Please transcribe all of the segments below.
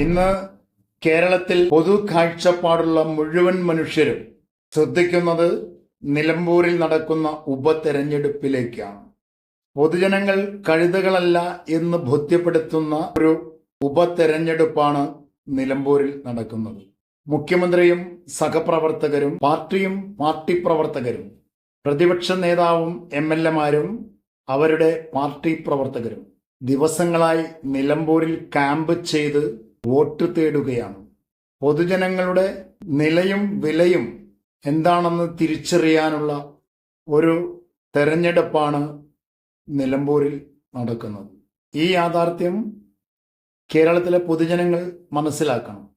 ഇന്ന് കേരളത്തിൽ പൊതു കാഴ്ചപ്പാടുള്ള മുഴുവൻ മനുഷ്യരും ശ്രദ്ധിക്കുന്നത് നിലമ്പൂരിൽ നടക്കുന്ന ഉപതെരഞ്ഞെടുപ്പിലേക്കാണ്. പൊതുജനങ്ങൾ കഴുതകളല്ല എന്ന് ബോധ്യപ്പെടുത്തുന്ന ഒരു ഉപതെരഞ്ഞെടുപ്പാണ് നിലമ്പൂരിൽ നടക്കുന്നത്. മുഖ്യമന്ത്രിയും സഹപ്രവർത്തകരും പാർട്ടിയും പാർട്ടി പ്രവർത്തകരും പ്രതിപക്ഷ നേതാവും എം എൽ എമാരും അവരുടെ പാർട്ടി പ്രവർത്തകരും ദിവസങ്ങളായി നിലമ്പൂരിൽ ക്യാമ്പ് ചെയ്ത് വോട്ട് തേടുകയാണ്. പൊതുജനങ്ങളുടെ നിലയും വിലയും എന്താണെന്ന് തിരിച്ചറിയാനുള്ള ഒരു തെരഞ്ഞെടുപ്പാണ് നിലമ്പൂരിൽ നടക്കുന്നത്. ഈ യാഥാർത്ഥ്യം കേരളത്തിലെ പൊതുജനങ്ങൾ മനസ്സിലാക്കണം.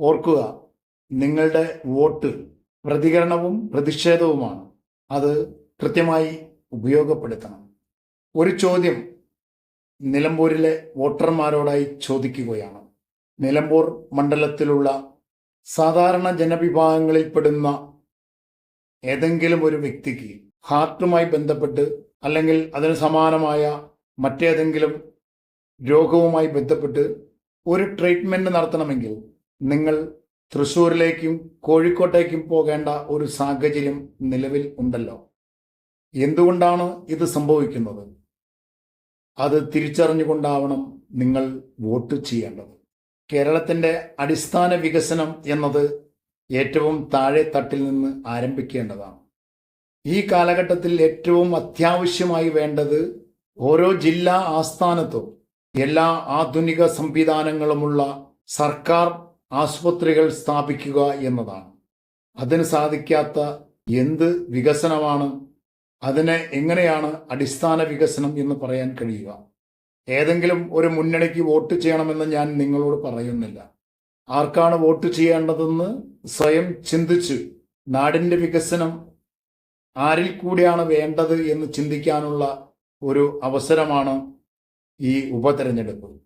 ഓർക്കുക നിങ്ങളുടെ വോട്ട് പ്രതികരണവും പ്രതിഷേധവുമാണ്. അത് കൃത്യമായി ഉപയോഗപ്പെടുത്തണം. ഒരു ചോദ്യം നിലമ്പൂരിലെ വോട്ടർമാരോടായി ചോദിക്കുകയാണ്. നിലമ്പൂർ മണ്ഡലത്തിലുള്ള സാധാരണ ജനവിഭാഗങ്ങളിൽപ്പെടുന്ന ഏതെങ്കിലും ഒരു വ്യക്തിക്ക് ഹാർട്ടുമായി ബന്ധപ്പെട്ട് അല്ലെങ്കിൽ അതിന് സമാനമായ മറ്റേതെങ്കിലും രോഗവുമായി ബന്ധപ്പെട്ട് ഒരു ട്രീറ്റ്മെന്റ് നടത്തണമെങ്കിൽ നിങ്ങൾ തൃശ്ശൂരിലേക്കും കോഴിക്കോട്ടേക്കും പോകേണ്ട ഒരു സാഹചര്യം നിലവിൽ ഉണ്ടല്ലോ. എന്തുകൊണ്ടാണ് ഇത് സംഭവിക്കുന്നത്? അത് തിരിച്ചറിഞ്ഞുകൊണ്ടാവണം നിങ്ങൾ വോട്ട് ചെയ്യേണ്ടത്. കേരളത്തിന്റെ അടിസ്ഥാന വികസനം എന്നത് ഏറ്റവും താഴെ തട്ടിൽ നിന്ന് ആരംഭിക്കേണ്ടതാണ്. ഈ കാലഘട്ടത്തിൽ ഏറ്റവും അത്യാവശ്യമായി വേണ്ടത് ഓരോ ജില്ലാ ആസ്ഥാനത്തും എല്ലാ ആധുനിക സംവിധാനങ്ങളുമുള്ള സർക്കാർ ആശുപത്രികൾ സ്ഥാപിക്കുക എന്നതാണ്. അതിന് സാധിക്കാത്ത എന്ത് വികസനമാണ്? അതിനെ എങ്ങനെയാണ് അടിസ്ഥാന വികസനം എന്ന് പറയാൻ കഴിയുക? ഏതെങ്കിലും ഒരു മുന്നണിക്ക് വോട്ട് ചെയ്യണമെന്ന് ഞാൻ നിങ്ങളോട് പറയുന്നില്ല. ആർക്കാണ് വോട്ട് ചെയ്യേണ്ടതെന്ന് സ്വയം ചിന്തിച്ച് നാടിന്റെ വികസനം ആരിൽ കൂടിയാണ് വേണ്ടത് എന്ന് ചിന്തിക്കാനുള്ള ഒരു അവസരമാണ് ഈ ഉപതെരഞ്ഞെടുപ്പ്.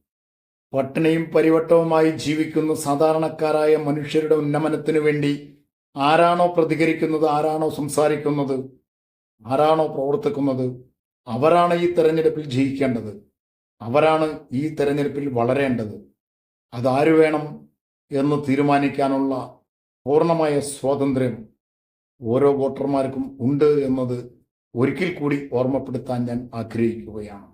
പട്ടിണിയും പരിവട്ടവുമായി ജീവിക്കുന്ന സാധാരണക്കാരായ മനുഷ്യരുടെ ഉന്നമനത്തിനു വേണ്ടി ആരാണോ പ്രതികരിക്കുന്നത് ആരാണോ സംസാരിക്കുന്നത് ആരാണോ പ്രവർത്തിക്കുന്നത് അവരാണ് ഈ തെരഞ്ഞെടുപ്പിൽ ജയിക്കേണ്ടത്. അവരാണ് ഈ തെരഞ്ഞെടുപ്പിൽ വളരേണ്ടത്. അതാര് വേണം എന്ന് തീരുമാനിക്കാനുള്ള പൂർണമായ സ്വാതന്ത്ര്യം ഓരോ വോട്ടർമാർക്കും ഉണ്ട് എന്നത് ഒരിക്കൽ കൂടി ഓർമ്മപ്പെടുത്താൻ ഞാൻ ആഗ്രഹിക്കുകയാണ്.